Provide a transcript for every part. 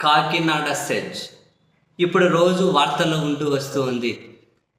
Kakinada SEZ. ఇప్పుడు రోజు వార్తల్లో ఉంటూ వస్తూ ఉంది.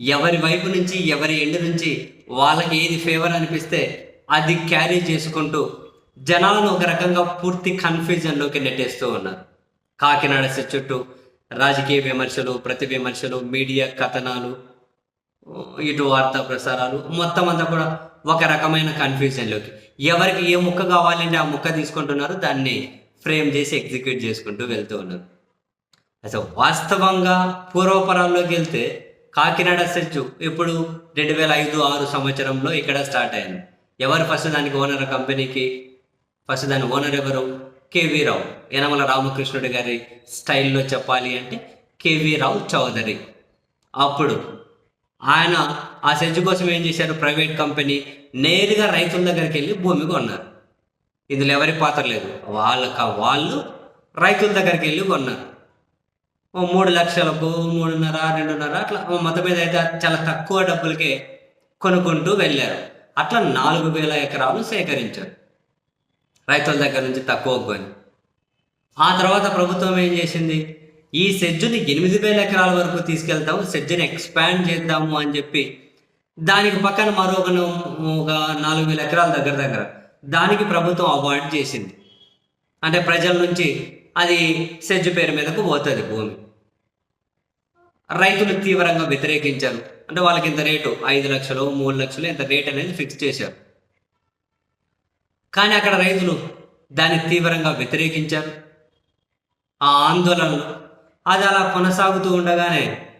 ఎవరి వైపు నుంచి ఎవరి ఎండు నుంచి వాళ్ళకి ఏది ఫేవర్ అనిపిస్తే అది క్యారీ చేసుకుంటూ జనాలను ఒక రకంగా పూర్తి కన్ఫ్యూజన్లోకి నెట్టేస్తూ ఉన్నారు. కాకినాడ సెజ్ చుట్టూ రాజకీయ విమర్శలు ప్రతి విమర్శలు మీడియా కథనాలు ఇటు వార్తా ప్రసారాలు మొత్తం అంతా కూడా ఒక రకమైన కన్ఫ్యూజన్లోకి ఎవరికి ఏ ముక్క కావాలంటే ఆ ముక్క తీసుకుంటున్నారు దాన్ని ఫ్రేమ్ చేసి ఎగ్జిక్యూట్ చేసుకుంటూ వెళ్తూ ఉన్నారు. అసలు వాస్తవంగా పూర్వపరాల్లోకి వెళ్తే కాకినాడ సెచ్చు ఇప్పుడు రెండు వేల ఐదు ఆరు సంవత్సరంలో ఇక్కడ స్టార్ట్ అయింది. ఎవరు ఫస్ట్ దానికి ఓనర్ కంపెనీకి? ఫస్ట్ దాని ఓనర్ ఎవరు? కేవీ రావు. యనమల రామకృష్ణుడు గారి స్టైల్లో చెప్పాలి అంటే కేవీ రావు చౌదరి. అప్పుడు ఆయన ఆ సెర్చ్ కోసం ఏం చేశారు? ప్రైవేట్ కంపెనీ నేరుగా రైతుల దగ్గరికి వెళ్ళి భూమి కొన్నారు. ఇందులో ఎవరి పాత్ర లేదు? వాళ్ళక వాళ్ళు రైతుల దగ్గరికి వెళ్ళి కొన్నారు. ఓ మూడు లక్షలకు మూడున్నర రెండున్నర అట్లా ఓ మొత్తం మీద అయితే చాలా తక్కువ డబ్బులకే కొనుక్కుంటూ వెళ్ళారు. అట్లా నాలుగు వేల ఎకరాలు సేకరించారు. రైతుల దగ్గర నుంచి తక్కువ కొని ఆ తర్వాత ప్రభుత్వం ఏం చేసింది? ఈ సెజ్జుని ఎనిమిది వేల ఎకరాల వరకు తీసుకెళ్తాము సెజ్జుని ఎక్స్పాండ్ చేద్దాము అని చెప్పి దానికి పక్కన మరొక ఒక నాలుగు వేల ఎకరాల దగ్గర దగ్గర దానికి ప్రభుత్వం అవాయిడ్ చేసింది. అంటే ప్రజల నుంచి అది సెజ్ పేరు మీదకు పోతుంది భూమి. రైతులు తీవ్రంగా వ్యతిరేకించారు. అంటే వాళ్ళకి ఇంత రేటు ఐదు లక్షలు మూడు లక్షలు ఇంత రేట్ అనేది ఫిక్స్ చేశారు. కానీ అక్కడ రైతులు దాన్ని తీవ్రంగా వ్యతిరేకించారు. ఆ ఆందోళనలు అది అలా కొనసాగుతూ ఉండగానే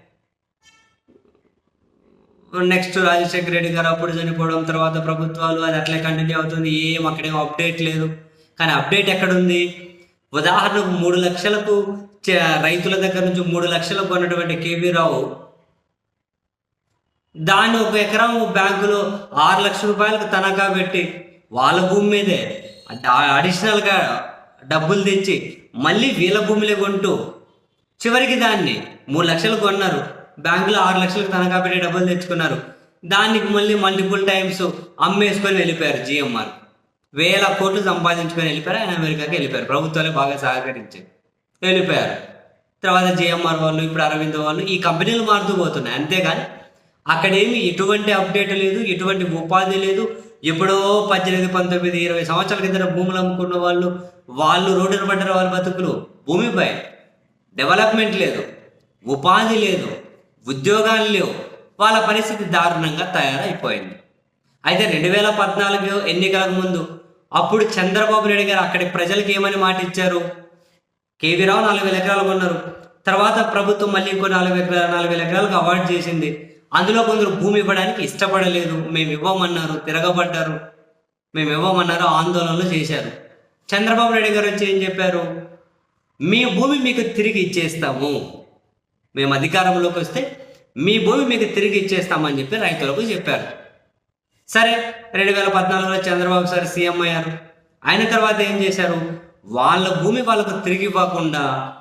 నెక్స్ట్ రాజశేఖర రెడ్డి గారు అప్పుడు చనిపోవడం తర్వాత ప్రభుత్వాలు అది అట్లే కంటిన్యూ అవుతుంది. ఏం అక్కడేం అప్డేట్ లేదు. కానీ అప్డేట్ ఎక్కడుంది? ఉదాహరణకు మూడు లక్షలకు రైతుల దగ్గర నుంచి మూడు లక్షలకు కొన్నటువంటి కేవీ రావు దాన్ని ఒక ఎకరం బ్యాంకులో ఆరు లక్షల రూపాయలకు తనఖా పెట్టి వాళ్ళ భూమి మీదే అడిషనల్గా డబ్బులు తెచ్చి మళ్ళీ వీళ్ళ భూమిలో కొంటూ చివరికి దాన్ని మూడు లక్షలు కొన్నారు. బ్యాంకులో ఆరు లక్షలకు తనఖా పెట్టి డబ్బులు తెచ్చుకున్నారు. దానికి మళ్ళీ మల్టిపుల్ టైమ్స్ అమ్మేసుకొని వెళ్ళిపోయారు జిఎంఆర్ వేల కోట్లు సంపాదించుకొని వెళ్ళిపోయారు ఆయన అమెరికాకి వెళ్ళిపోయారు. ప్రభుత్వాలే బాగా సహకరించాయి. వెళ్ళిపోయారు. తర్వాత జిఎంఆర్ వాళ్ళు ఇప్పుడు అరవింద్ వాళ్ళు ఈ కంపెనీలు మారుతూ పోతున్నాయి. అంతేగాని అక్కడేమి ఎటువంటి అప్డేట్ లేదు ఎటువంటి ఉపాధి లేదు. ఎప్పుడో పద్దెనిమిది పంతొమ్మిది ఇరవై సంవత్సరాల కింద భూములు అమ్ముకున్న వాళ్ళు వాళ్ళు రోడ్డున పడ్డారు వాళ్ళ బతుకులు భూమిపై. డెవలప్మెంట్ లేదు. ఉపాధి లేదు. ఉద్యోగాలు లేవు. వాళ్ళ పరిస్థితి దారుణంగా తయారైపోయింది. అయితే రెండు వేల పద్నాలుగు ఎన్నికలకు ముందు అప్పుడు చంద్రబాబు నాయుడు గారు అక్కడి ప్రజలకు ఏమని మాట ఇచ్చారు? కేవీరావు నాలుగు వేల ఎకరాలు కొన్నారు. తర్వాత ప్రభుత్వం మళ్ళీ ఇంకో నాలుగు ఎకరాలు నాలుగు వేల ఎకరాలకు అవార్డు చేసింది. అందులో కొందరు భూమి ఇవ్వడానికి ఇష్టపడలేదు. మేము ఇవ్వమన్నారు తిరగబడ్డారు. మేము ఇవ్వమన్నారు ఆందోళనలు చేశారు. చంద్రబాబు నాయుడు గారు వచ్చి ఏం చెప్పారు? మీ భూమి మీకు తిరిగి ఇచ్చేస్తాము. మేము అధికారంలోకి వస్తే మీ భూమి మీకు తిరిగి ఇచ్చేస్తామని చెప్పి రైతులకు చెప్పారు. సరే రెండు వేల పద్నాలుగులో చంద్రబాబు సార్ సీఎం అయ్యారు. ఆయన తర్వాత ఏం చేశారు? వాళ్ళ భూమి వాళ్ళకు తిరిగి ఇవ్వకుండా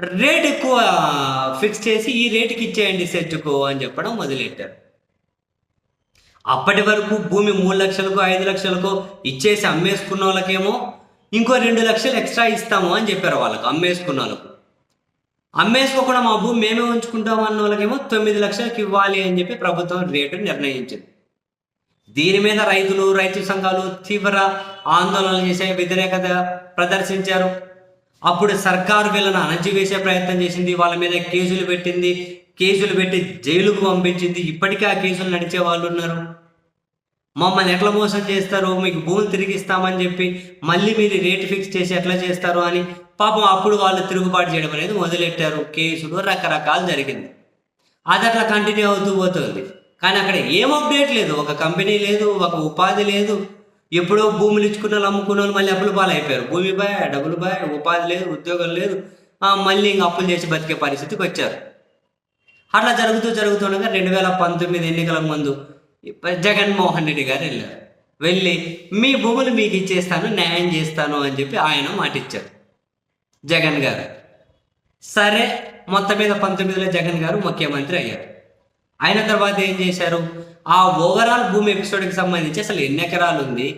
రేట్ ఎక్కువ ఫిక్స్ చేసి ఈ రేటుకి ఇచ్చేయండి సెట్కు అని చెప్పడం మొదలెట్టారు. అప్పటి వరకు భూమి మూడు లక్షలకు ఐదు లక్షలకు ఇచ్చేసి అమ్మేసుకున్న వాళ్ళకేమో ఇంకో రెండు లక్షలు ఎక్స్ట్రా ఇస్తాము అని చెప్పారు వాళ్ళకు అమ్మేసుకున్న వాళ్ళకు. అమ్మేసుకోకుండా మా భూమి మేమే ఉంచుకుంటాం అన్న వాళ్ళకేమో తొమ్మిది లక్షలకు ఇవ్వాలి అని చెప్పి ప్రభుత్వం రేటు నిర్ణయించింది. దీని మీద రైతులు రైతు సంఘాలు తీవ్ర ఆందోళనలు చేసే వ్యతిరేకత ప్రదర్శించారు. అప్పుడు సర్కారు వీళ్ళని అణచివేసే ప్రయత్నం చేసింది వాళ్ళ మీద కేసులు పెట్టింది కేసులు పెట్టి జైలుకు పంపించింది. ఇప్పటికీ ఆ కేసులు నడిచే వాళ్ళు ఉన్నారు. మమ్మల్ని ఎట్లా మోసం చేస్తారు? మీకు భూములు తిరిగిస్తామని చెప్పి మళ్ళీ మీరు రేటు ఫిక్స్ చేసి ఎట్లా చేస్తారు అని పాపం అప్పుడు వాళ్ళు తిరుగుబాటు చేయడం అనేది మొదలెట్టారు. కేసులు రకరకాలు జరిగింది. అది అట్లా కంటిన్యూ అవుతూ పోతుంది. కానీ అక్కడ ఏం అప్డేట్ లేదు. ఒక కంపెనీ లేదు ఒక ఉపాధి లేదు. ఎప్పుడో భూములు ఇచ్చుకున్న వాళ్ళు అమ్ముకున్న వాళ్ళు మళ్ళీ అప్పులు పాలైపోయారు. భూమి బాయ్ డబ్బులు బాయ్ ఉపాధి లేదు ఉద్యోగం లేదు. మళ్ళీ ఇంక అప్పులు చేసి బతికే పరిస్థితికి వచ్చారు. అట్లా జరుగుతూ జరుగుతుండగా రెండు వేల పంతొమ్మిది ఎన్నికల ముందు జగన్మోహన్ రెడ్డి గారు వెళ్ళారు. వెళ్ళి మీ భూములు మీకు ఇచ్చేస్తాను న్యాయం చేస్తాను అని చెప్పి ఆయన మాటిచ్చారు. జగన్ గారు. సరే మొత్తం మీద పంతొమ్మిదిలో జగన్ గారు ముఖ్యమంత్రి అయ్యారు. అయిన తర్వాత ఏం చేశారు? ఆ ఓవరాల్ భూమి ఎపిసోడ్కి సంబంధించి అసలు ఎన్ని ఎకరాలు ఉంది?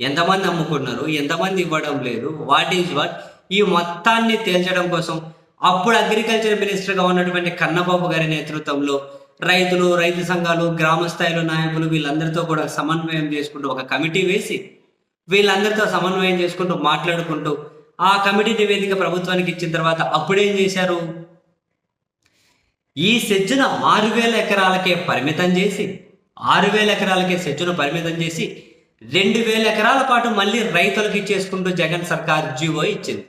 ఎంతమంది అమ్ముకున్నారు? ఎంతమంది ఇవ్వడం లేదు? వాట్ ఈజ్ వాట్ ఈ మొత్తాన్ని తేల్చడం కోసం అప్పుడు అగ్రికల్చర్ మినిస్టర్గా ఉన్నటువంటి కన్నబాబు గారి నేతృత్వంలో రైతులు రైతు సంఘాలు గ్రామ స్థాయిలో నాయకులు వీళ్ళందరితో కూడా సమన్వయం చేసుకుంటూ ఒక కమిటీ వేసి వీళ్ళందరితో సమన్వయం చేసుకుంటూ మాట్లాడుకుంటూ ఆ కమిటీ నివేదిక ప్రభుత్వానికి ఇచ్చిన తర్వాత అప్పుడేం చేశారు? ఈ సెజ్జును ఆరు వేల ఎకరాలకే పరిమితం చేసి ఆరు వేల ఎకరాలకే సెజ్జును పరిమితం చేసి రెండు వేల ఎకరాల పాటు మళ్ళీ రైతులకు ఇచ్చేసుకుంటూ జగన్ సర్కార్ జీవో ఇచ్చింది.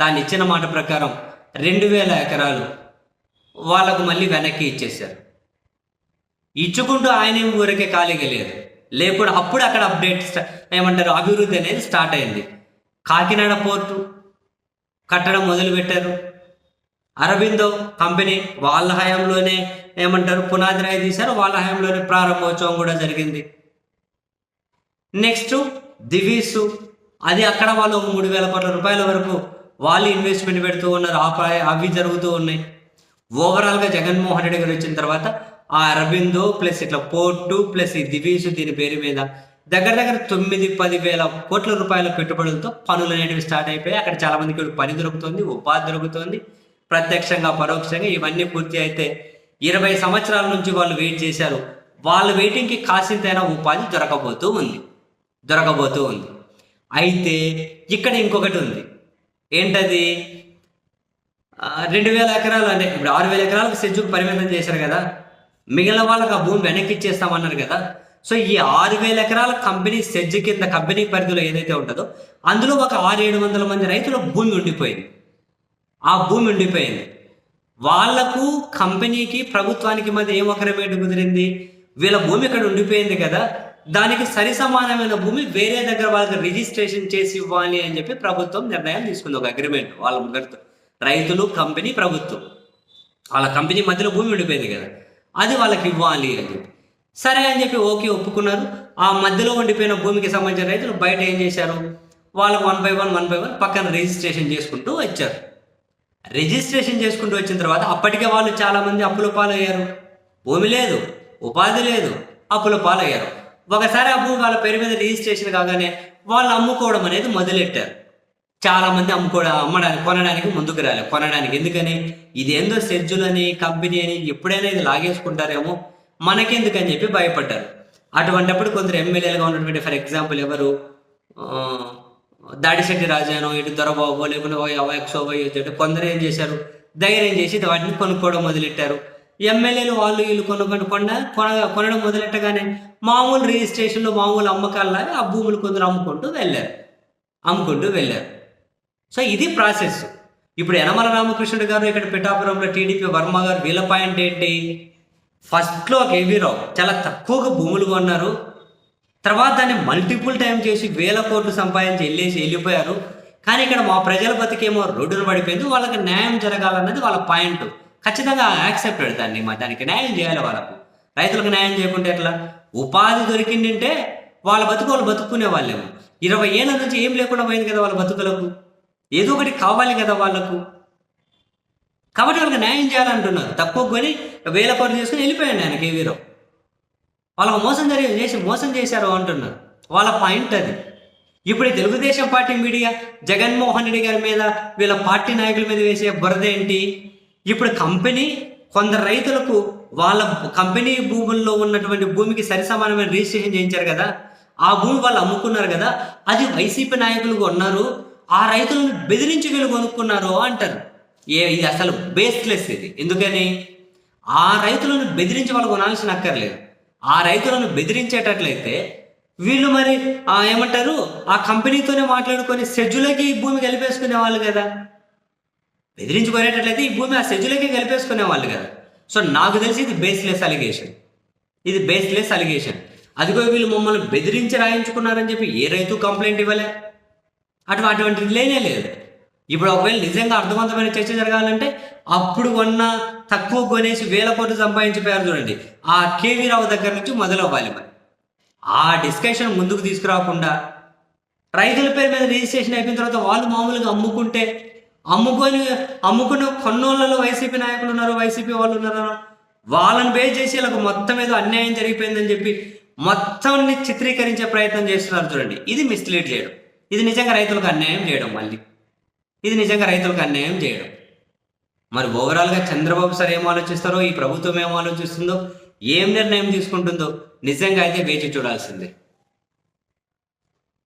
తాను ఇచ్చిన మాట ప్రకారం రెండు వేల ఎకరాలు వాళ్ళకు మళ్ళీ వెనక్కి ఇచ్చేశారు. ఇచ్చుకుంటూ ఆయన ఊరికే ఖాళీగా లేదు. లేకుండా అప్పుడు అక్కడ అప్డేట్ ఏమంటారు అభివృద్ధి అనేది స్టార్ట్ అయింది. కాకినాడ పోర్టు కట్టడం మొదలుపెట్టారు. అరబిందో కంపెనీ వాళ్ళ హయాంలోనే ఏమంటారు పునాది రాయి తీశారు. వాళ్ళ హయాంలోనే ప్రారంభోత్సవం కూడా జరిగింది. నెక్స్ట్ దివీసు. అది అక్కడ వాళ్ళు ఒక మూడు వేల కోట్ల రూపాయల వరకు వాళ్ళు ఇన్వెస్ట్మెంట్ పెడుతూ ఉన్నారు. ఆ అవి జరుగుతూ ఉన్నాయి. ఓవరాల్గా జగన్మోహన్ రెడ్డి గారు వచ్చిన తర్వాత ఆ అరబిందో ప్లస్ ఇట్లా పోర్టు ప్లస్ ఈ దివీసు దీని పేరు మీద దగ్గర దగ్గర తొమ్మిది పది వేల కోట్ల రూపాయల పెట్టుబడులతో పనులు అనేవి స్టార్ట్ అయిపోయి అక్కడ చాలా మందికి పని దొరుకుతుంది ఉపాధి దొరుకుతుంది. ప్రత్యక్షంగా పరోక్షంగా ఇవన్నీ పూర్తి అయితే ఇరవై సంవత్సరాల నుంచి వాళ్ళు వెయిట్ చేశారు. వాళ్ళ వెయిటింగ్కి కాసింతైనా ఉపాధి దొరకబోతూ ఉంది. దొరకబోతూ ఉంది. అయితే ఇక్కడ ఇంకొకటి ఉంది. ఏంటది? రెండు వేల ఎకరాలు అంటే ఇప్పుడు ఆరు వేల ఎకరాలకు సెజ్జుకు పరిమితం చేశారు కదా. మిగిలిన వాళ్ళకి ఆ భూమి వెనక్కి ఇచ్చేస్తామన్నారు కదా. సో ఈ ఆరు వేల ఎకరాల కంపెనీ సెజ్ కింద కంపెనీ పరిధిలో ఏదైతే ఉంటుందో అందులో ఒక ఆరు ఏడు వందల మంది రైతుల భూమి ఉండిపోయింది. ఆ భూమి ఉండిపోయింది. వాళ్ళకు కంపెనీకి ప్రభుత్వానికి మధ్య ఏం ఒకరమేటు కుదిరింది? వీళ్ళ భూమి ఇక్కడ ఉండిపోయింది కదా. దానికి సరి సమానమైన భూమి వేరే దగ్గర వాళ్ళకి రిజిస్ట్రేషన్ చేసి ఇవ్వాలి అని చెప్పి ప్రభుత్వం నిర్ణయం తీసుకుంది. ఒక అగ్రిమెంట్ వాళ్ళ ముందరితో. రైతులు కంపెనీ ప్రభుత్వం. వాళ్ళ కంపెనీ మధ్యలో భూమి ఉండిపోయింది కదా. అది వాళ్ళకి ఇవ్వాలి అని చెప్పి. సరే అని చెప్పి ఓకే ఒప్పుకున్నారు. ఆ మధ్యలో ఉండిపోయిన భూమికి సంబంధించిన రైతులు బయట ఏం చేశారు? వాళ్ళకు one by one one by one పక్కన రిజిస్ట్రేషన్ చేసుకుంటూ వచ్చారు. రిజిస్ట్రేషన్ చేసుకుంటూ వచ్చిన తర్వాత అప్పటికే వాళ్ళు చాలామంది అప్పుల పాలయ్యారు. భూమి లేదు ఉపాధి లేదు అప్పుల పాలయ్యారు. ఒకసారి ఆ భూమి వాళ్ళ పేరు మీద రిజిస్ట్రేషన్ కాగానే వాళ్ళు అమ్ముకోవడం అనేది మొదలెట్టారు. చాలామంది అమ్ముకోవడం అమ్మడానికి కొనడానికి ముందుకు రాలేదు కొనడానికి ఎందుకని? ఇది ఏందో సెజ్జులని కంపెనీ అని ఎప్పుడైనా ఇది లాగేసుకుంటారేమో? మనకెందుకని చెప్పి భయపడ్డారు. అటువంటిప్పుడు కొందరు ఎమ్మెల్యేలుగా ఉన్నటువంటి ఫర్ ఎగ్జాంపుల్ ఎవరు? దాడిశెట్టి రాజాను ఇటు దొరబాబు లేకుంటే ఓ ఎక్సో కొందరు ఏం చేశారు? ధైర్యం చేసి వాటిని కొనుక్కోవడం మొదలెట్టారు. ఎమ్మెల్యేలు వాళ్ళు వీళ్ళు కొనుక్కొని కొండ కొన కొనడం మొదలెట్టగానే మామూలు రిజిస్ట్రేషన్లో మామూలు అమ్మకాల్లాగా ఆ భూములు కొందరు అమ్ముకుంటూ వెళ్ళారు. అమ్ముకుంటూ వెళ్ళారు. సో ఇది ప్రాసెస్. ఇప్పుడు యనమల రామకృష్ణుడు గారు ఇక్కడ పిఠాపురంలో టీడీపీ వర్మ గారు వీళ్ళ పాయింట్ ఏంటి? ఫస్ట్లో కేవీ చాలా తక్కువగా భూములు కొన్నారు. తర్వాత దాన్ని మల్టిపుల్ టైం చేసి వేల కోట్లు సంపాదించి వెళ్ళేసి వెళ్ళిపోయారు. కానీ ఇక్కడ మా ప్రజల బతికేమో రోడ్డున పడిపోయింది. వాళ్ళకి న్యాయం జరగాలన్నది వాళ్ళ పాయింట్ ఖచ్చితంగా యాక్సెప్టెడ్ దాన్ని. మా దానికి న్యాయం చేయాలి వాళ్ళకు. రైతులకు న్యాయం చేయకుంటే ఎట్లా? ఉపాధి దొరికిందంటే వాళ్ళ బతుకు వాళ్ళు బతుక్కునే వాళ్ళేమో. ఇరవై ఏళ్ళ నుంచి ఏం లేకుండా పోయింది కదా వాళ్ళ బతుకులకు? ఏదో ఒకటి కావాలి కదా వాళ్ళకు. కాబట్టి వాళ్ళకి న్యాయం చేయాలంటున్నారు. తక్కువ కొని వేల కోట్లు చేసుకుని వెళ్ళిపోయాడు ఆయన కేవీరావు. వాళ్ళకు మోసం జరిగి చేసి మోసం చేశారు అంటున్నారు. వాళ్ళ పాయింట్ అది. ఇప్పుడు ఈ తెలుగుదేశం పార్టీ మీడియా జగన్మోహన్ రెడ్డి గారి మీద వీళ్ళ పార్టీ నాయకుల మీద వేసే బురద ఏంటి ఇప్పుడు కంపెనీ కొందరు రైతులకు వాళ్ళ కంపెనీ భూముల్లో ఉన్నటువంటి భూమికి సరి సమానమైన రిజిస్ట్రేషన్ చేయించారు కదా. ఆ భూమి వాళ్ళు అమ్ముకున్నారు కదా. అది వైసీపీ నాయకులు కొన్నారు. ఆ రైతులను బెదిరించి వీళ్ళు కొనుక్కున్నారు అంటారు. ఏ ఇది అసలు బేస్లెస్ ఇది. ఎందుకని? ఆ రైతులను బెదిరించి వాళ్ళు కొనాల్సిన అక్కర్లేదు. ఆ రైతులను బెదిరించేటట్లయితే వీళ్ళు మరి ఏమంటారు? ఆ కంపెనీతోనే మాట్లాడుకొని సెజ్జులకి ఈ భూమి కలిపేసుకునే వాళ్ళు కదా. బెదిరించుకునేటట్లయితే ఈ భూమి ఆ సెజ్జులకి కలిపేసుకునే వాళ్ళు కదా. సో నాకు తెలిసి ఇది బేస్లెస్ అలిగేషన్ ఇది బేస్లెస్ అలిగేషన్ అదిగో వీళ్ళు మమ్మల్ని బెదిరించి రాయించుకున్నారని చెప్పి ఏ రైతు కంప్లైంట్ ఇవ్వలే? అటు అటువంటిది లేనే లేదు. ఇప్పుడు ఒకవేళ నిజంగా అర్థవంతమైన చర్చ జరగాలంటే అప్పుడు కొన్న తక్కువ కొనేసి వేల కోట్లు సంపాదించిపోయారు చూడండి. ఆ కేవీ రావు దగ్గర నుంచి మొదలవ్వాలి మరి. ఆ డిస్కషన్ ముందుకు తీసుకురాకుండా రైతుల పేరు మీద రిజిస్ట్రేషన్ అయిపోయిన తర్వాత వాళ్ళు మామూలుగా అమ్ముకుంటే అమ్ముకొని అమ్ముకున్న కొన్నోళ్ళలో వైసీపీ నాయకులు ఉన్నారు వైసీపీ వాళ్ళు ఉన్నారు? వాళ్ళని బేస్ చేసి వాళ్ళకు మొత్తం ఏదో అన్యాయం జరిగిపోయిందని చెప్పి మొత్తాన్ని చిత్రీకరించే ప్రయత్నం చేస్తున్నారు చూడండి. ఇది మిస్లీడ్ చేయడం. ఇది నిజంగా రైతులకు అన్యాయం చేయడం మళ్ళీ. ఇది నిజంగా రైతులకు అన్యాయం చేయడం. మరి ఓవరాల్గా చంద్రబాబు సార్ ఏం ఆలోచిస్తారో ఈ ప్రభుత్వం ఏం ఆలోచిస్తుందో ఏం నిర్ణయం తీసుకుంటుందో నిజంగా అయితే వేచి చూడాల్సిందే.